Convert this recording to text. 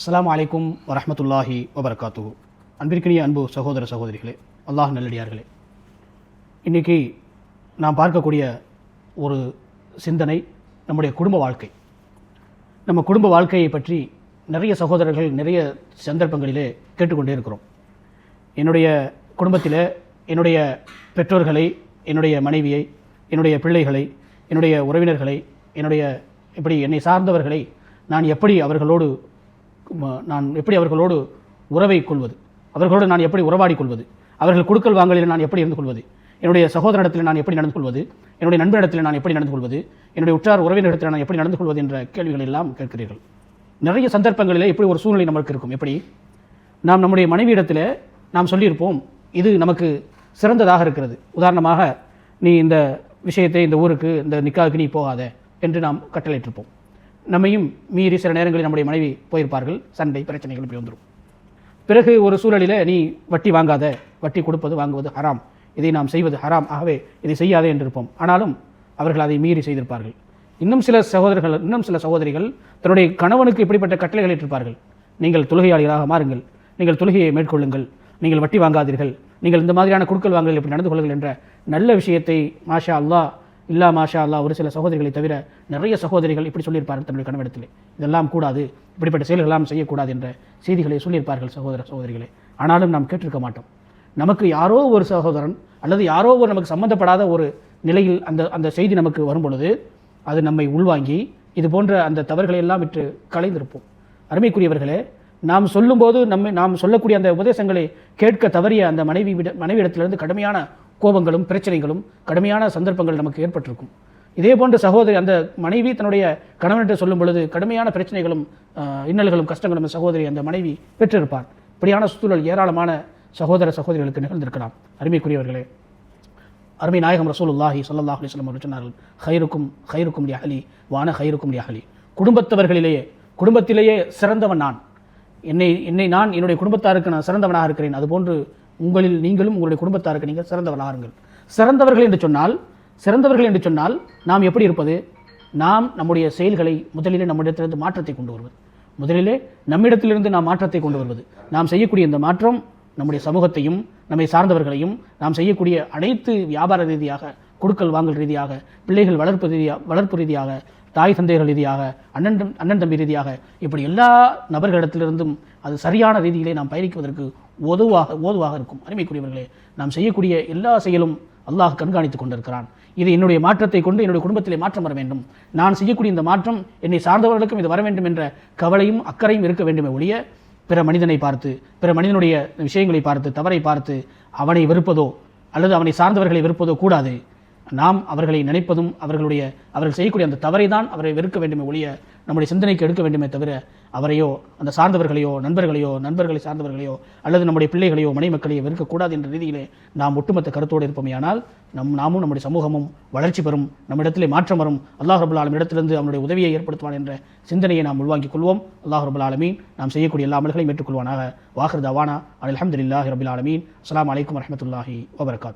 அஸ்லாம் அலைக்கும் வரமத்துல்லாஹி வபர்காத்து அன்பிற்கினிய அன்பு சகோதர சகோதரிகளே அல்லாஹ் நல்லடியார்களே. இன்றைக்கி நாம் பார்க்கக்கூடிய ஒரு சிந்தனை நம்முடைய குடும்ப வாழ்க்கை. நம்ம குடும்ப வாழ்க்கையை பற்றி நிறைய சகோதரர்கள் நிறைய சந்தர்ப்பங்களிலே கேட்டுக்கொண்டே இருக்கிறோம். என்னுடைய குடும்பத்தில் என்னுடைய பெற்றோர்களை என்னுடைய மனைவியை என்னுடைய பிள்ளைகளை என்னுடைய உறவினர்களை என்னுடைய இப்படி என்னை சார்ந்தவர்களை நான் எப்படி அவர்களோடு நான் எப்படி அவர்களோடு உறவை கொள்வது? அவர்களோடு நான் எப்படி உறவாடி கொள்வது? அவர்கள் கொடுக்கல் வாங்கலில் நான் எப்படி இருந்து கொள்வது? என்னுடைய சகோதரனிடத்தில் நான் எப்படி நடந்து கொள்வது? என்னுடைய நண்பரிடத்தில் நான் எப்படி நடந்து கொள்வது? என்னுடைய உற்றார் உறவினரிடத்தில் நான் எப்படி நடந்து கொள்வது என்ற கேள்விகள் எல்லாம் கேட்கிறீர்கள். நிறைய சந்தர்ப்பங்களிலே இப்படி ஒரு சூழ்நிலை நமக்கு இருக்கும். எப்படி? நாம் நம்முடைய மனைவியிடத்தில் நாம் சொல்லியிருப்போம் இது நமக்கு சிறந்ததாக இருக்கிறது. உதாரணமாக நீ இந்த விஷயத்தை இந்த ஊருக்கு இந்த நிக்காவுக்கு நீ போகாத என்று நாம் கட்டளையிட்டிருப்போம். நம்மையும் மீறி சில நேரங்களில் நம்முடைய மனைவி போயிருப்பார்கள். சண்டை பிரச்சனைகள் இப்படி வந்துடும் பிறகு ஒரு சூழலில் நீ வட்டி வாங்காத வட்டி கொடுப்பது வாங்குவது ஹராம். இதை நாம் செய்வது ஹராம். ஆகவே இதை செய்யாதே என்று இருப்போம் ஆனாலும் அவர்கள் அதை மீறி செய்திருப்பார்கள். இன்னும் சில சகோதரர்கள் இன்னும் சில சகோதரிகள் தன்னுடைய கணவனுக்கு இப்படிப்பட்ட கட்டளைகளை இட்டிருப்பார்கள். நீங்கள் தொழுகையாளிகளாக மாறுங்கள். நீங்கள் தொழுகையை மேற்கொள்ளுங்கள். நீங்கள் வட்டி வாங்காதீர்கள். நீங்கள் இந்த மாதிரியான குடுக்கல் வாங்கல் இப்படி நடந்து கொள்ளுங்கள் என்ற நல்ல விஷயத்தை மாஷா அல்லாஹ் இல்லா மாஷா அல்லாஹ் ஒரு சில சகோதரிகளை தவிர நிறைய சகோதரிகள் இப்படி சொல்லியிருப்பார்கள் தன்னுடைய கணவனிடத்தில். இதெல்லாம் கூடாது இப்படிப்பட்ட செயல்களெல்லாம் செய்யக்கூடாது என்ற செய்திகளை சொல்லியிருப்பார்கள் சகோதர சகோதரிகளே. ஆனாலும் நாம் கேட்டிருக்க மாட்டோம். நமக்கு யாரோ ஒரு சகோதரன் அல்லது யாரோ ஒரு நமக்கு சம்பந்தப்படாத ஒரு நிலையில் அந்த அந்த செய்தி நமக்கு வரும் பொழுது அது நம்மை உள்வாங்கி இது போன்ற அந்த தவறுகளை எல்லாம் விட்டு கலைந்திருப்போம் அருமைக்குரியவர்களே நாம் சொல்லும்போது நம்மை நாம் சொல்லக்கூடிய அந்த உபதேசங்களை கேட்க தவறிய அந்த மனைவி விட மனைவியிடத்திலிருந்து கடுமையான கோபங்களும் பிரச்சனைகளும் கடுமையான சந்தர்ப்பங்கள் நமக்கு ஏற்பட்டிருக்கும். இதே போன்ற சகோதரி அந்த மனைவி தன்னுடைய கணவன்கிட்ட சொல்லும் பொழுது கடுமையான பிரச்சனைகளும் இன்னல்களும் கஷ்டங்களும் சகோதரி அந்த மனைவி பெற்றிருப்பார். இப்படியான சூழல் ஏராளமான சகோதர சகோதரிகளுக்கு நிகழ்ந்திருக்கலாம். அருமைக்குரியவர்களே அருமை நாயகம் ரசூலுல்லாஹி சல்லாஹ் அலிஸ்லம் அவர்கள் சொன்னார்கள் ஹைருக்கும் ஹைருக்கும் லி அஹலி வான ஹைருக்கும் லி அஹலி. குடும்பத்தவர்களிலேயே குடும்பத்திலேயே சிறந்தவன் நான். என்னை என்னை நான் என்னுடைய குடும்பத்தாருக்கு நான் சிறந்தவனாக இருக்கிறேன். அதுபோன்று உங்களில் நீங்களும் உங்களுடைய குடும்பத்தாருக்கு நீங்கள் சிறந்தவனாக இருங்கள். சிறந்தவர்கள் என்று சொன்னால் சிறந்தவர்கள் என்று சொன்னால் நாம் எப்படி இருப்பது? நாம் நம்முடைய செயல்களை முதலிலே நம்மிடத்திலிருந்து மாற்றத்தை கொண்டு வருவது. முதலிலே நம்மிடத்திலிருந்து நாம் மாற்றத்தை கொண்டு வருவது. நாம் செய்யக்கூடிய இந்த மாற்றம் நம்முடைய சமூகத்தையும் நம்மை சார்ந்தவர்களையும் நாம் செய்யக்கூடிய அனைத்து வியாபார ரீதியாக கொடுக்கல் வாங்கல் ரீதியாக பிள்ளைகள் வளர்ப்பு ரீதியாக வளர்ப்பு ரீதியாக தாய் தந்தைகள் ரீதியாக அண்ணன் தம்- அண்ணன் தம்பி ரீதியாக இப்படி எல்லா நபர்களிடத்திலிருந்தும் அது சரியான ரீதியிலே நாம் பயணிக்குவதற்கு உதவாக ஓதுவாக இருக்கும். அருமைக்குரியவர்களே நாம் செய்யக்கூடிய எல்லா செயலும் அல்லாஹ் கண்காணித்துக் கொண்டிருக்கிறான். இது என்னுடைய மாற்றத்தை கொண்டு என்னுடைய குடும்பத்திலே மாற்றம் வர வேண்டும். நான் செய்யக்கூடிய இந்த மாற்றம் என்னை சார்ந்தவர்களுக்கும் இது வர வேண்டும் என்ற கவலையும் அக்கறையும் இருக்க வேண்டுமே ஒழிய பிற மனிதனை பார்த்து பிற மனிதனுடைய விஷயங்களை பார்த்து தவறை பார்த்து அவனை வெறுப்பதோ அல்லது அவனை சார்ந்தவர்களை வெறுப்பதோ கூடாது. நாம் அவர்களை நினைப்பதும் அவர்களுடைய அவர்கள் செய்யக்கூடிய அந்த தவறை தான் அவரை வெறுக்க வேண்டுமே ஒழிய நம்முடைய சிந்தனைக்கு எடுக்க வேண்டுமே தவிர அவரையோ அந்த சார்ந்தவர்களையோ நண்பர்களையோ நண்பர்களை சார்ந்தவர்களையோ அல்லது நம்முடைய பிள்ளைகளையோ மனைமக்களையோ வெறுக்கக்கூடாது என்ற ரீதியிலே நாம் ஒட்டுமொத்த கருத்தோடு இருப்போமேயானால் நம் நாமும் நம்முடைய சமூகமும் வளர்ச்சி பெறும் நம்மிடத்திலே மாற்றம் வரும் அல்லாஹ் ரபுல் ஆலமின் இடத்திலிருந்து அவனுடைய உதவியை ஏற்படுத்துவான் என்ற சிந்தனையை நாம் உள்வாங்கிக் கொள்வோம். அல்லாஹ் ரபுல் ஆலமீன் நாம் செய்யக்கூடிய எல்லா அமல்களையும் ஏற்றுக்கொள்வானாக. வாஹர் தவானா அலமதுல்லாஹி ரபுல் ஆலமீன். அஸ்ஸலாமு அலைக்கும் வரமத்துல்லாஹி வபரகாத்.